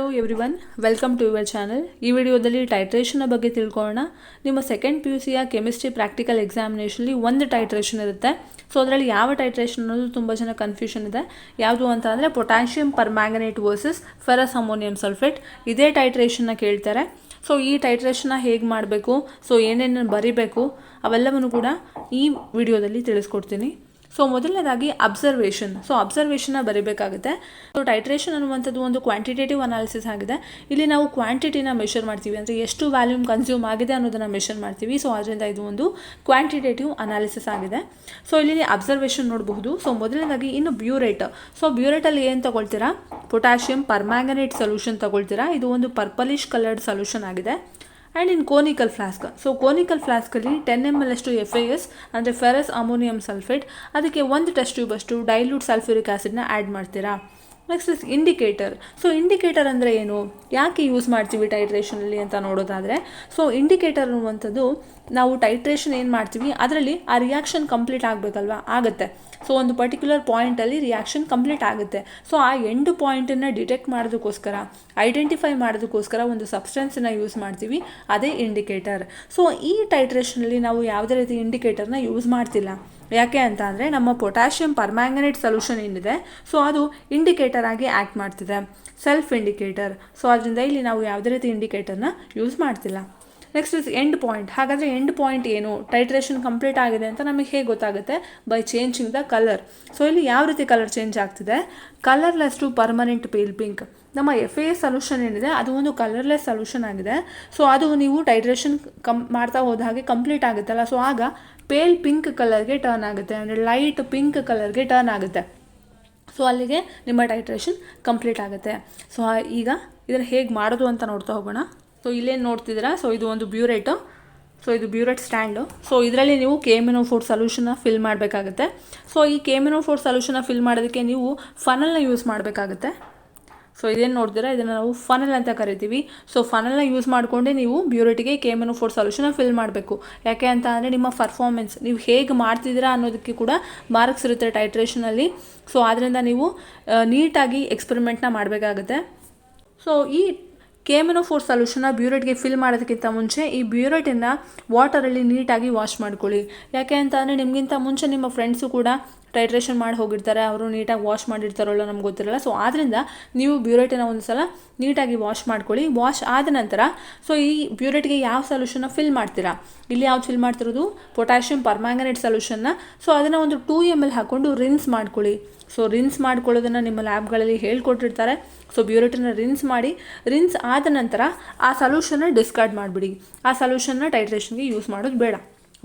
Hello everyone welcome to your channel ಈ ವಿಡಿಯೋದಲ್ಲಿ titration ಬಗ್ಗೆ ತಿಳ್ಕೊಳ್ಳೋಣ. ನಿಮ್ಮ ಸೆಕೆಂಡ್ ಪಿ ಯು ಸಿಯ ಕೆಮಿಸ್ಟ್ರಿ ಪ್ರಾಕ್ಟಿಕಲ್ ಎಕ್ಸಾಮಿನೇಷನಲ್ಲಿ ಒಂದು ಟೈಟ್ರೇಷನ್ ಇರುತ್ತೆ. ಸೊ ಅದರಲ್ಲಿ ಯಾವ ಟೈಟ್ರೇಷನ್ ಅನ್ನೋದು ತುಂಬ ಜನ ಕನ್ಫ್ಯೂಷನ್ ಇದೆ. ಯಾವುದು ಅಂತ ಅಂದರೆ potassium permanganate versus ferrous ammonium sulphate ಇದೇ ಟೈಟ್ರೇಷನ್ನ ಕೇಳ್ತಾರೆ. ಸೊ ಈ ಟೈಟ್ರೇಷನ್ನ ಹೇಗೆ ಮಾಡಬೇಕು? ಸೊ ಏನೇನು ಬರಿಬೇಕು? ಅವೆಲ್ಲವನ್ನು ಕೂಡ ಈ ವಿಡಿಯೋದಲ್ಲಿ ತಿಳಿಸ್ಕೊಡ್ತೀನಿ. ಸೊ ಮೊದಲನೇದಾಗಿ ಅಬ್ಸರ್ವೇಷನ್ ಸೊ ಅಬ್ಸರ್ವೇಷನ್ನ ಬರೀಬೇಕಾಗುತ್ತೆ. ಸೊ ಟೈಟ್ರೇಷನ್ ಅನ್ನುವಂಥದ್ದು ಒಂದು ಕ್ವಾಂಟಿಟೇಟಿವ್ ಅನಾಲಿಸಿಸ್ ಆಗಿದೆ. ಇಲ್ಲಿ ನಾವು ಕ್ವಾಂಟಿಟಿನ ಮೆಷರ್ ಮಾಡ್ತೀವಿ. ಅಂದರೆ ಎಷ್ಟು ವ್ಯಾಲ್ಯೂಮ್ ಕನ್ಸ್ಯೂಮ್ ಆಗಿದೆ ಅನ್ನೋದನ್ನು ಮೆಷರ್ ಮಾಡ್ತೀವಿ. ಸೊ ಅದರಿಂದ ಇದು ಒಂದು ಕ್ವಾಂಟಿಟೇಟಿವ್ ಅನಾಲಿಸಿಸ್ ಆಗಿದೆ. ಸೊ ಇಲ್ಲಿ ಅಬ್ಸರ್ವೇಷನ್ ನೋಡಬಹುದು. ಸೊ ಮೊದಲನೇದಾಗಿ ಇನ್ನು ಬ್ಯೂರೇಟ್ ಸೊ ಬ್ಯೂರೇಟಲ್ಲಿ ಏನು ತಗೊಳ್ತೀರಾ? ಪೊಟ್ಯಾಷಿಯಂ ಪರ್ಮ್ಯಾಂಗನೇಟ್ ಸೊಲ್ಯೂಷನ್ ತಗೊಳ್ತೀರಾ? ಇದು ಒಂದು ಪರ್ಪಲಿಶ್ ಕಲರ್ಡ್ ಸೊಲ್ಯೂಷನ್ ಆಗಿದೆ. And in conical flask so conical ಫ್ಲಾಸ್ಕಲ್ಲಿ ten M L ಅಷ್ಟು ಎಫ್ ಐ ಎಸ್ ಅಂದರೆ ಫೆರಸ್ ಅಮೋನಿಯಂ ಸಲ್ಫೇಟ್ ಅದಕ್ಕೆ ಒಂದು ಟೆಸ್ಟ್ ಟ್ಯೂಬ್ ಅಷ್ಟು ಡೈಲ್ಯೂಟ್ ಸಲ್ಫ್ಯೂರಿಕ್ ಆ್ಯಸಿಡ್ನ ಆ್ಯಡ್ ಮಾಡ್ತೀರಾ? Next is indicator so indicator ಅಂದರೆ ಏನು? ಯಾಕೆ ಯೂಸ್ ಮಾಡ್ತೀವಿ ಟೈಟ್ರೇಷನಲ್ಲಿ ಅಂತ ನೋಡೋದಾದರೆ ಸೊ ಇಂಡಿಕೇಟರ್ ಅನ್ನುವಂಥದ್ದು ನಾವು ಟೈಟ್ರೇಷನ್ ಏನು ಮಾಡ್ತೀವಿ? ಅದರಲ್ಲಿ ಆ ರಿಯಾಕ್ಷನ್ ಕಂಪ್ಲೀಟ್ ಆಗಬೇಕಲ್ವಾ? ಆಗುತ್ತೆ. ಸೊ ಒಂದು ಪರ್ಟಿಕ್ಯುಲರ್ ಪಾಯಿಂಟಲ್ಲಿ ರಿಯಾಕ್ಷನ್ ಕಂಪ್ಲೀಟ್ ಆಗುತ್ತೆ. ಸೊ ಆ ಎಂಡು ಪಾಯಿಂಟನ್ನು ಡಿಟೆಕ್ಟ್ ಮಾಡೋದಕ್ಕೋಸ್ಕರ ಐಡೆಂಟಿಫೈ ಮಾಡೋದಕ್ಕೋಸ್ಕರ ಒಂದು ಸಬ್ಸ್ಟೆನ್ಸನ್ನು ಯೂಸ್ ಮಾಡ್ತೀವಿ. ಅದೇ ಇಂಡಿಕೇಟರ್ ಸೊ ಈ ಟೈಟ್ರೇಷನಲ್ಲಿ ನಾವು ಯಾವುದೇ ರೀತಿ ಇಂಡಿಕೇಟರ್ನ ಯೂಸ್ ಮಾಡ್ತಿಲ್ಲ. ಯಾಕೆ ಅಂತ ಅಂದರೆ, ನಮ್ಮ ಪೊಟ್ಯಾಷಿಯಂ ಪರ್ಮ್ಯಾಂಗನೇಟ್ ಸೊಲ್ಯೂಷನ್ ಏನಿದೆ ಸೊ ಅದು ಇಂಡಿಕೇಟರ್ ಆಗಿ ಆ್ಯಕ್ಟ್ ಮಾಡ್ತಿದೆ. ಸೆಲ್ಫ್ ಇಂಡಿಕೇಟರ್ ಸೊ ಅದರಿಂದ ಇಲ್ಲಿ ನಾವು ಯಾವುದೇ ರೀತಿ ಇಂಡಿಕೇಟರ್ನ ಯೂಸ್ ಮಾಡ್ತಿಲ್ಲ. ನೆಕ್ಸ್ಟ್ ಇಸ್ ಎಂಡ್ ಪಾಯಿಂಟ್ ಹಾಗಾದರೆ ಎಂಡ್ ಪಾಯಿಂಟ್ ಏನು? ಟೈಟ್ರೇಷನ್ ಕಂಪ್ಲೀಟ್ ಆಗಿದೆ ಅಂತ ನಮಗೆ ಹೇಗೆ ಗೊತ್ತಾಗುತ್ತೆ? By changing the colour so ಇಲ್ಲಿ ಯಾವ ರೀತಿ ಕಲರ್ ಚೇಂಜ್ ಆಗ್ತಿದೆ? Colourless to permanent pale pink ನಮ್ಮ ಎಫ್ ಎ ಸೊಲ್ಯೂಷನ್ ಏನಿದೆ? ಅದು ಒಂದು ಕಲರ್ಲೆಸ್ ಸೊಲ್ಯೂಷನ್ ಆಗಿದೆ. ಸೊ ಅದು ನೀವು ಟೈಟ್ರೇಷನ್ ಕಮ್ ಮಾಡ್ತಾ ಹೋದ ಹಾಗೆ ಕಂಪ್ಲೀಟ್ ಆಗುತ್ತಲ್ಲ? ಸೊ ಆಗ ಪೇಲ್ ಪಿಂಕ್ ಕಲರ್ಗೆ ಟರ್ನ್ ಆಗುತ್ತೆ. ಅಂದರೆ ಲೈಟ್ ಪಿಂಕ್ ಕಲರ್ಗೆ ಟರ್ನ್ ಆಗುತ್ತೆ. ಸೊ ಅಲ್ಲಿಗೆ ನಿಮ್ಮ ಟೈಟ್ರೇಷನ್ ಕಂಪ್ಲೀಟ್ ಆಗುತ್ತೆ. ಸೊ ಈಗ ಇದನ್ನು ಹೇಗೆ ಮಾಡೋದು ಅಂತ ನೋಡ್ತಾ ಹೋಗೋಣ. ಸೊ ಇಲ್ಲೇನು ನೋಡ್ತಿದ್ದೀರಾ? ಸೊ ಇದು ಒಂದು ಬ್ಯೂರೇಟು. ಸೊ ಇದು ಬ್ಯೂರೆಟ್ ಸ್ಟ್ಯಾಂಡು. ಸೊ ಇದರಲ್ಲಿ ನೀವು ಕೆಮಿನೋ ಫುಡ್ ಸೊಲ್ಯೂಷನ್ನ ಫಿಲ್ ಮಾಡಬೇಕಾಗುತ್ತೆ. ಸೊ ಈ ಕೆಮಿನೋ ಫುಡ್ ಸೊಲ್ಯೂಷನ್ನ ಫಿಲ್ ಮಾಡೋದಕ್ಕೆ ನೀವು ಫನಲ್ನ ಯೂಸ್ ಮಾಡಬೇಕಾಗುತ್ತೆ. ಸೊ ಇದೇನು ನೋಡ್ತೀರಾ? ಇದನ್ನು ನಾವು ಫನಲ್ ಅಂತ ಕರಿತೀವಿ. ಸೊ ಫನಲ್ನ ಯೂಸ್ ಮಾಡಿಕೊಂಡೇ ನೀವು ಬ್ಯೂರಿಟಿಗೆ ಕೆಮೆನೋ ಫುಡ್ ಸೊಲ್ಯೂಷನ್ ಫಿಲ್ ಮಾಡಬೇಕು. ಯಾಕೆ ಅಂತ ಅಂದರೆ ನಿಮ್ಮ ಪರ್ಫಾರ್ಮೆನ್ಸ್ ನೀವು ಹೇಗೆ ಮಾಡ್ತಿದ್ದೀರಾ ಅನ್ನೋದಕ್ಕೆ ಕೂಡ ಮಾರ್ಕ್ಸ್ ಇರುತ್ತೆ ಟೈಟ್ರೇಷನಲ್ಲಿ ಸೊ ಆದ್ದರಿಂದ ನೀವು ನೀಟಾಗಿ ಎಕ್ಸ್ಪೆರಿಮೆಂಟ್ನ ಮಾಡಬೇಕಾಗುತ್ತೆ. ಸೊ ಈ ಕೆಮೆನೋ ಫೋರ್ ಸೊಲ್ಯೂಷನ್ನ ಬ್ಯೂರೇಟ್ಗೆ ಫಿಲ್ ಮಾಡೋದಕ್ಕಿಂತ ಮುಂಚೆ ಈ ಬ್ಯೂರೆಟನ್ನು ವಾಟರಲ್ಲಿ ನೀಟಾಗಿ ವಾಶ್ ಮಾಡ್ಕೊಳ್ಳಿ. ಯಾಕೆ ಅಂತ ಅಂದರೆ ನಿಮಗಿಂತ ಮುಂಚೆ ನಿಮ್ಮ ಫ್ರೆಂಡ್ಸು ಕೂಡ ಟೈಟ್ರೇಷನ್ ಮಾಡಿ ಹೋಗಿರ್ತಾರೆ, ಅವರು ನೀಟಾಗಿ ವಾಶ್ ಮಾಡಿರ್ತಾರಲ್ಲ ನಮ್ಗೆ ಗೊತ್ತಿರಲ್ಲ. ಸೊ ಆದ್ದರಿಂದ ನೀವು ಬ್ಯೂರೇಟನ್ನು ಒಂದು ಸಲ ನೀಟಾಗಿ ವಾಶ್ ಮಾಡ್ಕೊಳ್ಳಿ. ವಾಶ್ ಆದ ನಂತರ ಸೊ ಈ ಬ್ಯೂರೇಟ್ಗೆ ಯಾವ ಸೊಲ್ಯೂಷನ್ನ ಫಿಲ್ ಮಾಡ್ತೀರಾ? ಇಲ್ಲಿ ಯಾವ್ದು ಫಿಲ್ ಮಾಡ್ತಿರೋದು? ಪೊಟ್ಯಾಷಿಯಂ ಪರ್ಮ್ಯಾಂಗನೇಟ್ ಸೊಲ್ಯೂಷನ್ನ ಸೊ ಅದನ್ನು ಒಂದು ಟೂ ಎಂ ಎಲ್ ಹಾಕ್ಕೊಂಡು ರಿನ್ಸ್ ಮಾಡ್ಕೊಳ್ಳಿ. ಸೊ ರಿನ್ಸ್ ಮಾಡ್ಕೊಳ್ಳೋದನ್ನು ನಿಮ್ಮ ಲ್ಯಾಬ್ಗಳಲ್ಲಿ ಹೇಳ್ಕೊಟ್ಟಿರ್ತಾರೆ. ಸೊ ಬ್ಯೂರೆಟನ್ನ ರಿನ್ಸ್ ಮಾಡಿ ರಿನ್ಸ್ ಆದ ನಂತರ ಆ ಸೊಲ್ಯೂಷನ್ನ ಡಿಸ್ಕಾರ್ಡ್ ಮಾಡಿಬಿಡಿ. ಆ ಸೊಲ್ಯೂಷನ್ನ ಟೈಟ್ರೇಷನ್ಗೆ ಯೂಸ್ ಮಾಡೋದು ಬೇಡ.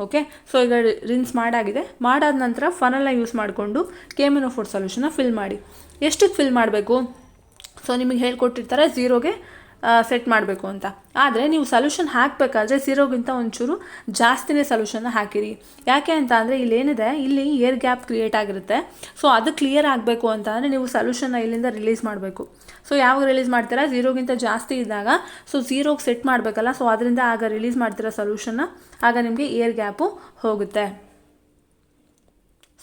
ಓಕೆ ಸೊ ಈಗ ರಿನ್ಸ್ ಮಾಡಾಗಿದೆ. ಮಾಡಾದ ನಂತರ ಫನಲ್ನ ಯೂಸ್ ಮಾಡಿಕೊಂಡು ಕೆಮಿನೋ ಫುಡ್ ಸೊಲ್ಯೂಷನ್ನ ಫಿಲ್ ಮಾಡಿ. ಎಷ್ಟಕ್ಕೆ ಫಿಲ್ ಮಾಡಬೇಕು? ಸೊ ನಿಮಗೆ ಹೇಳ್ಕೊಟ್ಟಿರ್ತಾರೆ ಝೀರೋಗೆ ಸೆಟ್ ಮಾಡಬೇಕು ಅಂತ. ಆದರೆ ನೀವು ಸೊಲ್ಯೂಷನ್ ಹಾಕಬೇಕಾದ್ರೆ ಝೀರೋಗಿಂತ ಒಂಚೂರು ಜಾಸ್ತಿನೇ ಸೊಲ್ಯೂಷನ್ನ ಹಾಕಿರಿ. ಯಾಕೆ ಅಂತ ಅಂದರೆ ಇಲ್ಲೇನಿದೆ, ಇಲ್ಲಿ ಏರ್ ಗ್ಯಾಪ್ ಕ್ರಿಯೇಟ್ ಆಗಿರುತ್ತೆ. ಸೊ ಅದು ಕ್ಲಿಯರ್ ಆಗಬೇಕು ಅಂತ ನೀವು ಸೊಲ್ಯೂಷನ್ನ ಇಲ್ಲಿಂದ ರಿಲೀಸ್ ಮಾಡಬೇಕು. ಸೊ ಯಾವಾಗ ರಿಲೀಸ್ ಮಾಡ್ತೀರಾ? ಝೀರೋಗಿಂತ ಜಾಸ್ತಿ ಇದ್ದಾಗ ಸೊ ಝೀರೋಗೆ ಸೆಟ್ ಮಾಡಬೇಕಲ್ಲ ಸೊ ಅದರಿಂದ ಆಗ ರಿಲೀಸ್ ಮಾಡ್ತೀರಾ ಸೊಲ್ಯೂಷನ್ನ ಆಗ ನಿಮಗೆ ಏರ್ ಗ್ಯಾಪು ಹೋಗುತ್ತೆ.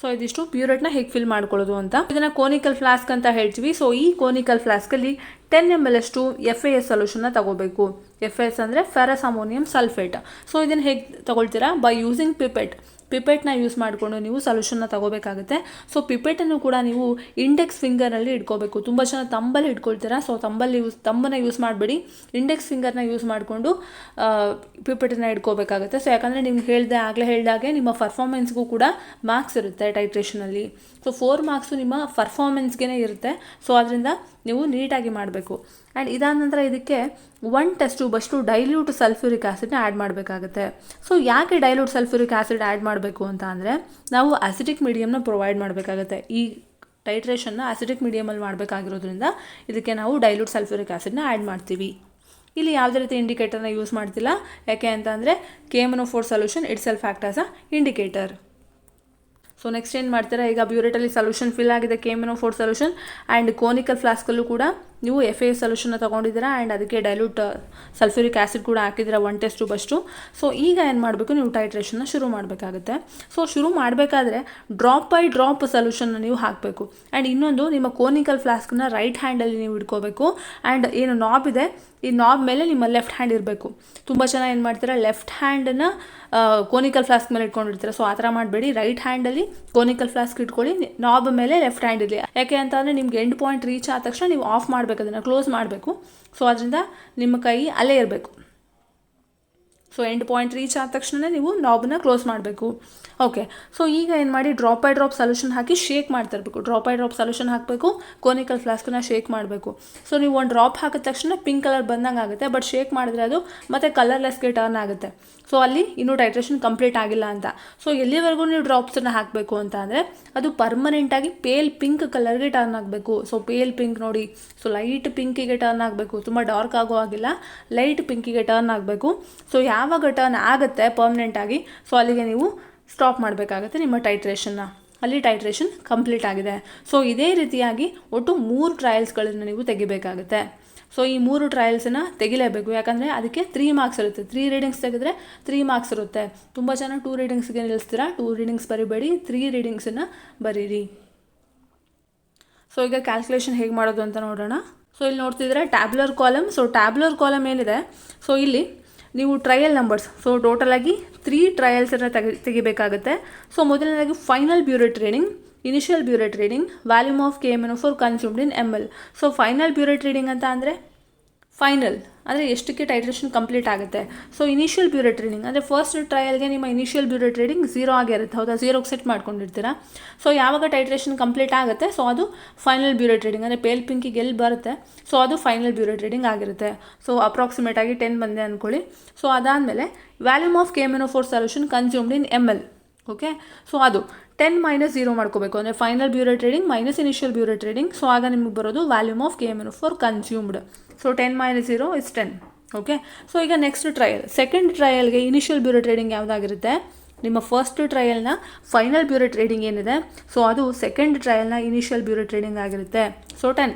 ಸೊ ಇದಿಷ್ಟು. ಪ್ಯೂರೇಟ್ನ ಹೇಗೆ ಫಿಲ್ ಮಾಡ್ಕೊಳ್ಳೋದು ಅಂತ. ಇದನ್ನು ಕೋನಿಕಲ್ ಫ್ಲಾಸ್ಕ್ ಅಂತ ಹೇಳ್ತೀವಿ. ಸೊ ಈ ಕೋನಿಕಲ್ ಫ್ಲಾಸ್ಕಲ್ಲಿ ಟೆನ್ ಎಂ ಎಲ್ ಅಷ್ಟು ಎಫ್ ಎ ಎಸ್ ಸೊಲ್ಯೂಷನ್ನ ತಗೋಬೇಕು. ಎಫ್ ಎಸ್ ಅಂದರೆ ಫೆರಸ್ ಅಮೋನಿಯಂ ಸಲ್ಫೇಟ್ ಸೊ ಇದನ್ನು ಹೇಗೆ ತಗೊಳ್ತೀರಾ? ಬೈ ಯೂಸಿಂಗ್ ಪಿಪೆಟ್ ಪಿಪೆಟ್ನ ಯೂಸ್ ಮಾಡಿಕೊಂಡು ನೀವು ಸೊಲ್ಯೂಷನ್ನ ತಗೋಬೇಕಾಗುತ್ತೆ. ಸೊ ಪಿಪೆಟನ್ನು ಕೂಡ ನೀವು ಇಂಡೆಕ್ಸ್ ಫಿಂಗರಲ್ಲಿ ಇಟ್ಕೋಬೇಕು. ತುಂಬ ಜನ ತಂಬಲ್ಲಿ ಇಟ್ಕೊಳ್ತೀರಾ? ಸೊ ತಂಬಲ್ಲಿ ಯೂಸ್ ತಂಬನ್ನು ಯೂಸ್ ಮಾಡಬೇಡಿ. ಇಂಡೆಕ್ಸ್ ಫಿಂಗರ್ನ ಯೂಸ್ ಮಾಡಿಕೊಂಡು ಪಿಪೆಟನ್ನು ಇಟ್ಕೋಬೇಕಾಗುತ್ತೆ. ಸೊ ಯಾಕಂದರೆ ನಿಮ್ಗೆ ಹೇಳಿದೆ ಆಗಲೇ ಹೇಳಿದಾಗೆ ನಿಮ್ಮ ಪರ್ಫಾರ್ಮೆನ್ಸ್ಗೂ ಕೂಡ ಮಾರ್ಕ್ಸ್ ಇರುತ್ತೆ ಟೈಟ್ರೇಷನಲ್ಲಿ ಸೊ ಫೋರ್ ಮಾರ್ಕ್ಸು ನಿಮ್ಮ ಪರ್ಫಾರ್ಮೆನ್ಸ್ಗೇ ಇರುತ್ತೆ. ಸೊ ಅದರಿಂದ ನೀವು ನೀಟಾಗಿ ಮಾಡಬೇಕು. ಆ್ಯಂಡ್ ಇದಾದ ನಂತರ ಇದಕ್ಕೆ ಒನ್ ಟೆಸ್ಟ್ ಟ್ಯೂಬಷ್ಟು ಡೈಲ್ಯೂಟ್ ಸಲ್ಫ್ಯೂರಿಕ್ ಆ್ಯಸಿಡ್ನ ಆ್ಯಡ್ ಮಾಡಬೇಕಾಗುತ್ತೆ. ಸೊ ಯಾಕೆ ಡೈಲ್ಯೂಟ್ ಸಲ್ಫ್ಯೂರಿಕ್ ಆ್ಯಸಿಡ್ ಆ್ಯಡ್ ಮಾಡಬೇಕು ಅಂತ ಅಂದರೆ, ನಾವು ಅಸಿಡಿಕ್ ಮೀಡಿಯಮ್ನ ಪ್ರೊವೈಡ್ ಮಾಡಬೇಕಾಗುತ್ತೆ. ಈ ಟೈಟ್ರೇಷನ್ನ ಅಸಿಡಿಕ್ ಮೀಡಿಯಮಲ್ಲಿ ಮಾಡಬೇಕಾಗಿರೋದ್ರಿಂದ ಇದಕ್ಕೆ ನಾವು ಡೈಲ್ಯೂಟ್ ಸಲ್ಫ್ಯೂರಿಕ್ ಆ್ಯಸಿಡ್ನ ಆ್ಯಡ್ ಮಾಡ್ತೀವಿ. ಇಲ್ಲಿ ಯಾವುದೇ ರೀತಿ ಇಂಡಿಕೇಟರ್ನ ಯೂಸ್ ಮಾಡ್ತಿಲ್ಲ. ಯಾಕೆ ಅಂತ ಅಂದರೆ ಕೆಮನೋ solution itself act as a indicator so next ಏನು ಮಾಡ್ತೀರಾ? ಈಗ ಬ್ಯೂರೆಟಲ್ಲಿ ಸೊಲ್ಯೂಷನ್ ಫಿಲ್ ಆಗಿದೆ ಕೆಮನೋ ಫೋರ್ ಸೊಲ್ಯೂಷನ್ ಆ್ಯಂಡ್ ಕೋನಿಕಲ್ ಫ್ಲಾಸ್ಕಲ್ಲೂ ಕೂಡ ನೀವು ಎಫ್ ಎ ಸೊಲ್ಯೂಷನ್ನ ತೊಗೊಂಡಿದ್ದೀರಾ? ಆ್ಯಂಡ್ ಅದಕ್ಕೆ ಡೈಲ್ಯೂಟ್ ಸಲ್ಫ್ಯೂರಿಕ್ ಆ್ಯಸಿಡ್ ಕೂಡ ಹಾಕಿದ್ರೆ ಒನ್ ಟೆಸ್ಟ್ ಬಸ್ಟು ಸೊ ಈಗ ಏನು ಮಾಡಬೇಕು? ನೀವು ಟೈಟ್ರೇಷನ್ನ ಶುರು ಮಾಡಬೇಕಾಗುತ್ತೆ. ಸೊ ಶುರು ಮಾಡಬೇಕಾದ್ರೆ ಡ್ರಾಪ್ ಬೈ ಡ್ರಾಪ್ ಸೊಲ್ಯೂಷನ್ನ ನೀವು ಹಾಕಬೇಕು. ಆ್ಯಂಡ್ ಇನ್ನೊಂದು, ನಿಮ್ಮ ಕೋನಿಕಲ್ ಫ್ಲಾಸ್ಕ್ನ ರೈಟ್ ಹ್ಯಾಂಡಲ್ಲಿ ನೀವು ಇಟ್ಕೋಬೇಕು. ಆ್ಯಂಡ್ ಏನು ನಾಬ್ ಇದೆ? ಈ ನಾಬ್ ಮೇಲೆ ನಿಮ್ಮ ಲೆಫ್ಟ್ ಹ್ಯಾಂಡ್ ಇರಬೇಕು. ತುಂಬ ಜನ ಏನು ಮಾಡ್ತೀರಾ? ಲೆಫ್ಟ್ ಹ್ಯಾಂಡನ್ನ ಕೋನಿಕಲ್ ಫ್ಲಾಸ್ಕ್ ಮೇಲೆ ಇಟ್ಕೊಂಡಿರ್ತೀರಾ. ಸೊ ಆ ಥರ ಮಾಡಬೇಡಿ. ರೈಟ್ ಹ್ಯಾಂಡಲ್ಲಿ ಕೋನಿಕಲ್ ಫ್ಲಾಸ್ಕ್ ಇಟ್ಕೊಳ್ಳಿ. ನಾಬ್ ಮೇಲೆ ಲೆಫ್ಟ್ ಹ್ಯಾಂಡ್ ಇರಲಿ. ಯಾಕೆ ಅಂತಂದರೆ ನಿಮ್ಗೆ ಎಂಡ್ ಪಾಯಿಂಟ್ ರೀಚ್ ಆದ ತಕ್ಷಣ ನೀವು ಆಫ್ ಮಾಡಬೇಕು ಅದನ್ನು ಕ್ಲೋಸ್ ಮಾಡಬೇಕು. ಸೊ ಅದರಿಂದ ನಿಮ್ಮ ಕೈ ಅಲ್ಲೇ ಇರಬೇಕು. ಸೊ ಎಂಡ್ ಪಾಯಿಂಟ್ ರೀಚ್ ಆದ ತಕ್ಷಣ ನೀವು ನಾಬ್ನ ಕ್ಲೋಸ್ ಮಾಡಬೇಕು. ಓಕೆ ಸೊ ಈಗ ಏನು ಮಾಡಿ ಡ್ರಾಪ್ ಐ ಡ್ರಾಪ್ ಸೊಲ್ಯೂಷನ್ ಹಾಕಿ ಶೇಕ್ ಮಾಡ್ತಾ ಇರಬೇಕು. ಡ್ರಾಪ್ ಐ ಡ್ರಾಪ್ ಸೊಲ್ಯೂಷನ್ ಹಾಕಬೇಕು. ಕೋನಿಕಲ್ ಫ್ಲಾಸ್ಕನ್ನ ಶೇಕ್ ಮಾಡಬೇಕು. ಸೊ ನೀವು ಒಂದು ಡ್ರಾಪ್ ಹಾಕಿದ ತಕ್ಷಣ ಪಿಂಕ್ ಕಲರ್ ಬಂದಂಗೆ ಆಗುತ್ತೆ. ಬಟ್ ಶೇಕ್ ಮಾಡಿದ್ರೆ ಅದು ಮತ್ತೆ ಕಲರ್ಲೆಸ್ಗೆ ಟರ್ನ್ ಆಗುತ್ತೆ. ಸೊ ಅಲ್ಲಿ ಇನ್ನೂ ಟೈಟ್ರೇಷನ್ ಕಂಪ್ಲೀಟ್ ಆಗಿಲ್ಲ ಅಂತ. ಸೊ ಎಲ್ಲಿವರೆಗೂ ನೀವು ಡ್ರಾಪ್ಸನ್ನು ಹಾಕಬೇಕು ಅಂತ ಅಂದರೆ ಅದು ಪರ್ಮನೆಂಟಾಗಿ ಪೇಲ್ ಪಿಂಕ್ ಕಲರ್ಗೆ ಟರ್ನ್ ಆಗಬೇಕು. ಸೊ ಪೇಲ್ ಪಿಂಕ್ ನೋಡಿ. ಸೊ ಲೈಟ್ ಪಿಂಕಿಗೆ ಟರ್ನ್ ಆಗಬೇಕು. ತುಂಬ ಡಾರ್ಕ್ ಆಗೋ ಆಗಿಲ್ಲ. ಲೈಟ್ ಪಿಂಕಿಗೆ ಟರ್ನ್ ಆಗಬೇಕು. ಸೊ ಯಾವಾಗ ಟರ್ನ್ ಆಗುತ್ತೆ ಪರ್ಮನೆಂಟಾಗಿ ಸೊ ಅಲ್ಲಿಗೆ ನೀವು ಸ್ಟಾಪ್ ಮಾಡಬೇಕಾಗುತ್ತೆ ನಿಮ್ಮ ಟೈಟ್ರೇಷನ್ನ ಅಲ್ಲಿ ಟೈಟ್ರೇಷನ್ ಕಂಪ್ಲೀಟ್ ಆಗಿದೆ. ಸೊ ಇದೇ ರೀತಿಯಾಗಿ ಒಟ್ಟು ಮೂರು ಟ್ರಯಲ್ಸ್ಗಳನ್ನು ನೀವು ತೆಗಿಬೇಕಾಗುತ್ತೆ. ಸೊ ಈ ಮೂರು ಟ್ರಯಲ್ಸನ್ನು ತೆಗಿಲೇಬೇಕು. ಯಾಕಂದರೆ ಅದಕ್ಕೆ ತ್ರೀ ಮಾರ್ಕ್ಸ್ ಇರುತ್ತೆ. ತ್ರೀ ರೀಡಿಂಗ್ಸ್ ತೆಗೆದ್ರೆ ತ್ರೀ ಮಾರ್ಕ್ಸ್ ಇರುತ್ತೆ. ತುಂಬ ಜನ ಟೂ ರೀಡಿಂಗ್ಸ್ಗೆ ನಿಲ್ಲಿಸ್ತೀರಾ? ಟೂ ರೀಡಿಂಗ್ಸ್ ಬರಿಬೇಡಿ. ತ್ರೀ ರೀಡಿಂಗ್ಸನ್ನು ಬರೀರಿ. ಸೊ ಈಗ ಕ್ಯಾಲ್ಕುಲೇಷನ್ ಹೇಗೆ ಮಾಡೋದು ಅಂತ ನೋಡೋಣ. ಸೊ ಇಲ್ಲಿ ನೋಡ್ತಿದ್ರೆ tabular column so tabular column ಏನಿದೆ? ಸೊ ಇಲ್ಲಿ ನೀವು ಟ್ರಯಲ್ ನಂಬರ್ಸ್ ಸೊ ಟೋಟಲಾಗಿ ತ್ರೀ ಟ್ರಯಲ್ಸನ್ನು ತೆಗಿ, ತೆಗಿಬೇಕಾಗುತ್ತೆ. ಸೊ ಮೊದಲನೇದಾಗಿ final burette reading initial burette reading volume of K M N four consumed in M L so final burette reading ಅಂತ ಅಂದರೆ? ಫೈನಲ್ ಅಂದರೆ ಎಷ್ಟಕ್ಕೆ ಟೈಟ್ರೇಷನ್ ಕಂಪ್ಲೀಟ್ ಆಗುತ್ತೆ. ಸೊ ಇನಿಷಿಯಲ್ ಬ್ಯೂರೋ ಟ್ರೇಡಿಂಗ್ ಅಂದರೆ ಫಸ್ಟ್ ಟ್ರಯಲ್ಗೆ ನಿಮ್ಮ ಇನಿಷಿಯಲ್ ಬ್ಯೂರೋ ಟ್ರೇಡಿಂಗ್ ಝೀರೋ ಆಗಿರುತ್ತೆ ಹೌದಾ? ಝೀರೋಗೆ ಸೆಟ್ ಮಾಡ್ಕೊಂಡಿರ್ತೀರಾ? ಸೊ ಯಾವಾಗ ಟೈಟ್ರೇಷನ್ ಕಂಪ್ಲೀಟ್ ಆಗುತ್ತೆ? ಸೊ ಅದು ಫೈನಲ್ ಬ್ಯೂರೋ ಟ್ರೇಡಿಂಗ್ ಅಂದರೆ ಪೇಲ್ ಪಿಂಕಿಗೆ ಎಲ್ಲಿ ಬರುತ್ತೆ. ಸೊ ಅದು ಫೈನಲ್ ಬ್ಯೂರೋ ಟ್ರೇಡಿಂಗ್ ಆಗಿರುತ್ತೆ. ಸೊ ಅಪ್ರಾಕ್ಸಿಮೇಟ್ ಆಗಿ ಟೆನ್ ಬಂದೆ ಅಂದ್ಕೊಳ್ಳಿ ಸೊ ಅದಾದಮೇಲೆ volume of ಕೆಮೆನೋ four solution consumed in M L okay so ಅದು ಟೆನ್ ಮೈನಸ್ ಜೀರೋ ಮಾಡ್ಕೋಬೇಕು. ಅಂದರೆ final burette reading minus initial burette reading so ಆಗ ನಿಮಗೆ ಬರೋದು volume of K M four consumed so ten minus zero is ten okay so ಈಗ next trial second ಟ್ರಯಲ್ಗೆ initial burette reading ಯಾವುದಾಗಿರುತ್ತೆ? ನಿಮ್ಮ first ಟ್ರಯಲ್ನ ಫೈನಲ್ ಬ್ಯೂರೋ ಟ್ರೇಡಿಂಗ್ ಏನಿದೆ? So ಅದು ಸೆಕೆಂಡ್ ಟ್ರಯಲ್ನ ಇನಿಷಿಯಲ್ ಬ್ಯೂರೋ ಟ್ರೇಡಿಂಗ್ ಆಗಿರುತ್ತೆ. ಸೊ ಟೆನ್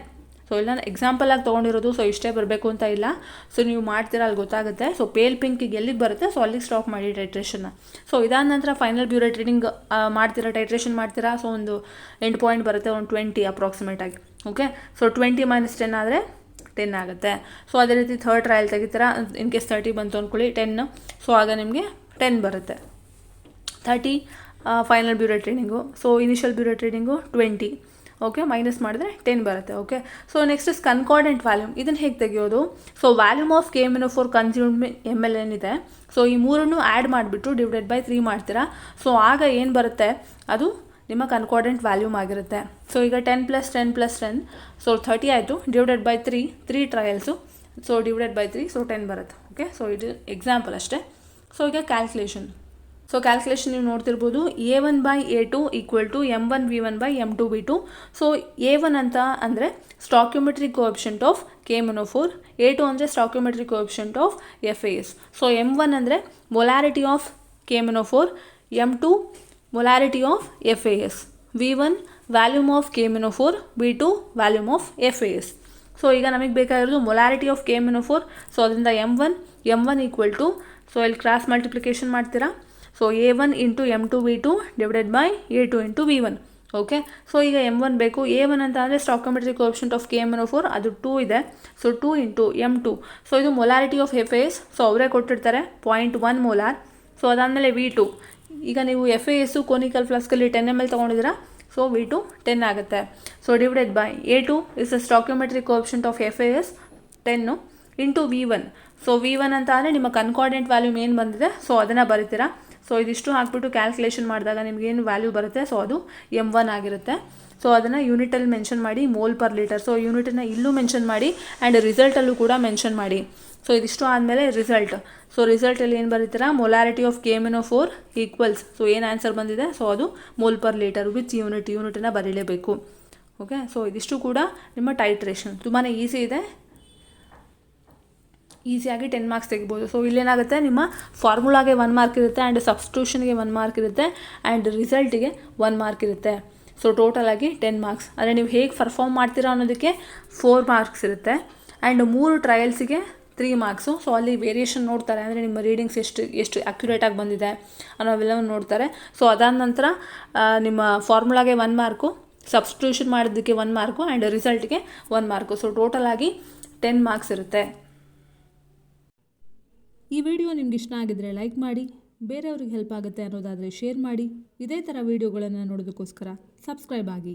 ಸೊ ಇಲ್ಲ ನಾನು ಎಕ್ಸಾಂಪಲ್ ಆಗಿ ತೊಗೊಂಡಿರೋದು ಸೊ ಇಷ್ಟೇ ಬರಬೇಕು ಅಂತ ಇಲ್ಲ. ಸೊ ನೀವು ಮಾಡ್ತೀರ ಅಲ್ಲಿ ಗೊತ್ತಾಗುತ್ತೆ. ಸೊ ಪೇಲ್ ಪಿಂಕಿಗೆ ಎಲ್ಲಿಗೆ ಬರುತ್ತೆ? ಸೊ ಅಲ್ಲಿಗೆ ಸ್ಟಾಪ್ ಮಾಡಿ ಟೈಟ್ರೇಷನ್ನ ಸೊ ಇದಾದ ನಂತರ ಫೈನಲ್ ಬ್ಯೂರೋ ಟ್ರೇಡಿಂಗ್ ಮಾಡ್ತೀರಾ ಟೈಟ್ರೇಷನ್ ಮಾಡ್ತೀರಾ? ಸೊ ಒಂದು ಎಂಟು ಪಾಯಿಂಟ್ ಬರುತ್ತೆ, ಒಂದು twenty ಅಪ್ರಾಕ್ಸಿಮೇಟಾಗಿ okay so twenty minus ten ಆದರೆ ಟೆನ್ ಆಗುತ್ತೆ. ಸೊ ಅದೇ ರೀತಿ ಥರ್ಡ್ ಟ್ರಯಲ್ ತೆಗಿತೀರಾ? ಇನ್ ಕೇಸ್ ತರ್ಟಿ ಬಂತು ಅಂದ್ಕೊಳ್ಳಿ ಟೆನ್ ಸೊ ಆಗ ನಿಮಗೆ ಟೆನ್ ಬರುತ್ತೆ. Thirty final burette reading so initial burette reading twenty okay minus ಮಾಡಿದ್ರೆ ಟೆನ್ ಬರುತ್ತೆ okay so next is concordant volume ಇದನ್ನು ಹೇಗೆ ತೆಗೆಯೋದು? So volume of K M N four consume M L N ಇದೆ. So ಈ ಮೂರನ್ನು add ಮಾಡಿಬಿಟ್ಟು divided by three ಮಾಡ್ತೀರಾ? ಸೊ ಆಗ ಏನು ಬರುತ್ತೆ? ಅದು ನಿಮ್ಮ ಕನ್ಕಾರ್ಡೆಂಟ್ ವ್ಯಾಲ್ಯೂಮ್ ಆಗಿರುತ್ತೆ. ಸೊ ಈಗ ten plus ten plus ten so thirty ಆಯಿತು. Divided by three three trials so divided by three so ten ಬರುತ್ತೆ ಓಕೆ ಸೊ ಇದು ಎಕ್ಸಾಂಪಲ್ ಅಷ್ಟೇ. ಸೊ ಈಗ ಕ್ಯಾಲ್ಕುಲೇಷನ್ ಸೊ ಕ್ಯಾಲ್ಕುಲೇಷನ್ ನೀವು ನೋಡ್ತಿರ್ಬೋದು A one by A two equal to M one V one by M two B two so A one ಅಂತ ಅಂದರೆ stoichiometry coefficient of K four A two ಅಂದರೆ stoichiometry coefficient of F A S so M one ಅಂದರೆ molarity of K four M two molarity of F A S V one volume of K four V two volume of F A S so ಈಗ ನಮಗೆ ಬೇಕಾಗಿರೋದು molarity of K four so ಅದರಿಂದ M one M one equal to so ಇಲ್ಲಿ cross multiplication ಮಾಡ್ತೀರಾ? So A one into M two V two divided by A two into V one okay so ಈಗ M one ಬೇಕು. A one ಅಂತ ಅಂದರೆ stoichiometric coefficient of K M N four ಅದು two ಇದೆ. So two into M two so ಇದು molarity of F S so ಅವರೇ ಕೊಟ್ಟಿರ್ತಾರೆ. Point one molar so ಅದಾದಮೇಲೆ ವಿ ಟು ಈಗ ನೀವು ಎಫ್ ಎ ಎಸ್ಸು ಕೋನಿಕಲ್ ಫ್ಲಾಸ್ಕಲ್ಲಿ ಟೆನ್ ಎಂ ಎಲ್ ತೊಗೊಂಡಿದ್ದೀರಾ? ಸೊ ವಿ ಟು ಟೆನ್ ಆಗುತ್ತೆ. So divided by A two is a stoichiometric coefficient of F A S ten into V one so V one ಅಂತ ಅಂದರೆ ನಿಮ್ಮ concordant volume ಏನು ಬಂದಿದೆ. So ಅದನ್ನು ಬರಿತೀರಾ? So ಇದಿಷ್ಟು ಹಾಕ್ಬಿಟ್ಟು ಕ್ಯಾಲ್ಕುಲೇಷನ್ ಮಾಡಿದಾಗ ನಿಮಗೇನು ವ್ಯಾಲ್ಯೂ ಬರುತ್ತೆ? ಸೊ ಅದು ಎಂ ಒನ್ ಆಗಿರುತ್ತೆ. ಸೊ ಅದನ್ನು ಯೂನಿಟಲ್ಲಿ ಮೆನ್ಷನ್ ಮಾಡಿ ಮೋಲ್ ಪರ್ ಲೀಟರ್ ಸೊ ಯೂನಿಟನ್ನು ಇಲ್ಲೂ ಮೆನ್ಷನ್ ಮಾಡಿ ಆ್ಯಂಡ್ ರಿಸಲ್ಟಲ್ಲೂ ಕೂಡ ಮೆನ್ಷನ್ ಮಾಡಿ. ಸೊ ಇದಿಷ್ಟು ಆದಮೇಲೆ ರಿಸಲ್ಟ್ ಸೊ ರಿಸಲ್ಟಲ್ಲಿ ಏನು ಬರೀತೀರಾ? Molarity of K M four equals so ಏನು ಆನ್ಸರ್ ಬಂದಿದೆ? ಸೊ ಅದು mole per litre with unit ಯೂನಿಟನ್ನು ಬರೀಲೇಬೇಕು. ಓಕೆ ಸೊ ಇದಿಷ್ಟು ಕೂಡ ನಿಮ್ಮ ಟೈಟ್ರೇಷನ್ ತುಂಬಾ ಈಸಿ ಇದೆ. ಈಸಿಯಾಗಿ ಟೆನ್ ಮಾರ್ಕ್ಸ್ ತೆಗಿಬೋದು. ಸೊ ಇಲ್ಲೇನಾಗುತ್ತೆ? ನಿಮ್ಮ ಫಾರ್ಮುಲಾಗೆ ಒನ್ ಮಾರ್ಕ್ ಇರುತ್ತೆ ಆ್ಯಂಡ್ ಸಬ್ಸ್ಟ್ಯೂಷನ್ಗೆ ಒನ್ ಮಾರ್ಕ್ ಇರುತ್ತೆ ಆ್ಯಂಡ್ ರಿಸಲ್ಟಿಗೆ ಒನ್ ಮಾರ್ಕ್ ಇರುತ್ತೆ. ಸೊ ಟೋಟಲಾಗಿ ಟೆನ್ ಮಾರ್ಕ್ಸ್ ಅಂದರೆ ನೀವು ಹೇಗೆ ಪರ್ಫಾರ್ಮ್ ಮಾಡ್ತೀರಾ ಅನ್ನೋದಕ್ಕೆ ಫೋರ್ ಮಾರ್ಕ್ಸ್ ಇರುತ್ತೆ ಆ್ಯಂಡ್ ಮೂರು ಟ್ರಯಲ್ಸಿಗೆ ತ್ರೀ ಮಾರ್ಕ್ಸು ಸೊ ಅಲ್ಲಿ ವೇರಿಯೇಷನ್ ನೋಡ್ತಾರೆ. ಅಂದರೆ ನಿಮ್ಮ ರೀಡಿಂಗ್ಸ್ ಎಷ್ಟು ಎಷ್ಟು ಅಕ್ಯುರೇಟಾಗಿ ಬಂದಿದೆ ಅನ್ನೋವೆಲ್ಲವನ್ನು ನೋಡ್ತಾರೆ. ಸೊ ಅದಾದ ನಂತರ ನಿಮ್ಮ ಫಾರ್ಮುಲಾಗೆ ಒನ್ ಮಾರ್ಕು ಸಬ್ಸ್ಟ್ಯೂಷನ್ ಮಾಡಿದ್ದಕ್ಕೆ ಒನ್ ಮಾರ್ಕು ಆ್ಯಂಡ್ ರಿಸಲ್ಟ್ಗೆ ಒನ್ ಮಾರ್ಕು ಸೊ ಟೋಟಲಾಗಿ ಟೆನ್ ಮಾರ್ಕ್ಸ್ ಇರುತ್ತೆ. ಈ ವಿಡಿಯೋ ನಿಮ್ಗೆ ಇಷ್ಟ ಆಗಿದ್ರೆ ಲೈಕ್ ಮಾಡಿ, ಬೇರೆಯವ್ರಿಗೆ ಹೆಲ್ಪ್ ಆಗುತ್ತೆ ಅನ್ನೋದಾದರೆ ಶೇರ್ ಮಾಡಿ. ಇದೇ ಥರ ವೀಡಿಯೋಗಳನ್ನು ನೋಡೋದಕ್ಕೋಸ್ಕರ ಸಬ್ಸ್ಕ್ರೈಬ್ ಆಗಿ.